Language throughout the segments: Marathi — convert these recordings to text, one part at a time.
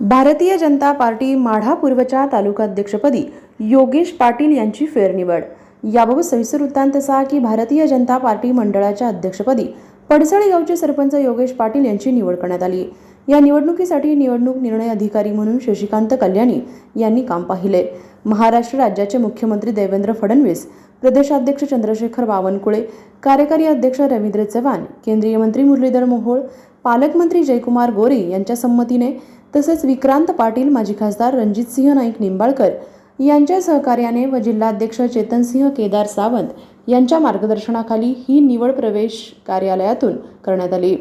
भारतीय जनता पार्टी माढा पूर्वच्या तालुकाध्यक्षपदी योगेश पाटील यांची फेरनिवड. याबाबत सविस्तर वृत्तांत असा की भारतीय जनता पार्टी मंडळाच्या अध्यक्षपदी पडसळी गावचे सरपंच योगेश पाटील यांची निवड करण्यात आली. या निवडणुकीसाठी निवडणूक निर्णय अधिकारी म्हणून शशिकांत कल्याणी यांनी काम पाहिले. महाराष्ट्र राज्याचे मुख्यमंत्री देवेंद्र फडणवीस प्रदेशाध्यक्ष चंद्रशेखर बावनकुळे कार्यकारी अध्यक्ष रवींद्र चव्हाण केंद्रीय मंत्री मुरलीधर मोहोळ पालकमंत्री जयकुमार गोरे यांच्या संमतीने तसेच विक्रांत पाटील माजी खासदार रणजितसिंह नाईक निंबाळकर यांच्या सहकार्याने व जिल्हाध्यक्ष चेतनसिंह केदार सावंत यांच्या मार्गदर्शनाखाली ही निवड प्रवेश कार्यालयातून करण्यात आली.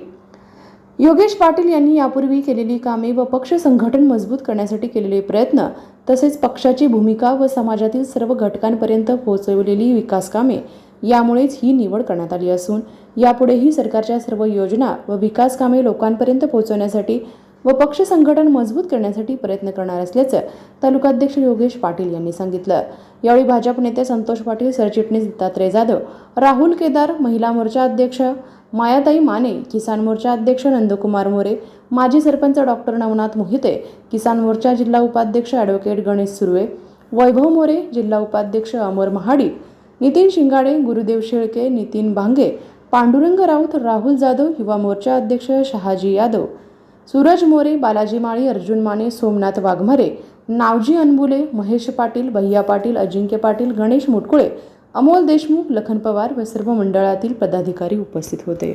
योगेश पाटील यांनी यापूर्वी केलेली कामे व पक्ष संघटन मजबूत करण्यासाठी केलेले प्रयत्न तसेच पक्षाची भूमिका व समाजातील सर्व घटकांपर्यंत पोहोचवलेली विकास कामे यामुळेच ही निवड करण्यात आली असून यापुढेही सरकारच्या सर्व योजना व विकास कामे लोकांपर्यंत पोहोचवण्यासाठी व पक्ष संघटन मजबूत करण्यासाठी प्रयत्न करणार असल्याचं तालुकाध्यक्ष योगेश पाटील यांनी सांगितलं. यावेळी भाजप नेते संतोष पाटील सरचिटणीस दत्तात्रय जाधव राहुल केदार महिला मोर्चा अध्यक्ष मायाताई माने किसान मोर्चा अध्यक्ष नंदकुमार मोरे माजी सरपंच डॉक्टर नवनाथ मोहिते किसान मोर्चा जिल्हा उपाध्यक्ष ॲडव्होकेट गणेश सुर्वे वैभव मोरे जिल्हा उपाध्यक्ष अमर महाडिक नितीन शिंगाडे गुरुदेव शेळके नितीन भांगे पांडुरंग राऊत राहुल जाधव युवा मोर्चा अध्यक्ष शहाजी यादव सूरज मोरे बालाजी माळी अर्जुन माने सोमनाथ वाघमरे नावजी अनबुले महेश पाटील भैया पाटील अजिंक्य पाटील गणेश मुटकुळे अमोल देशमुख लखन पवार व सर्व मंडळातील पदाधिकारी उपस्थित होते.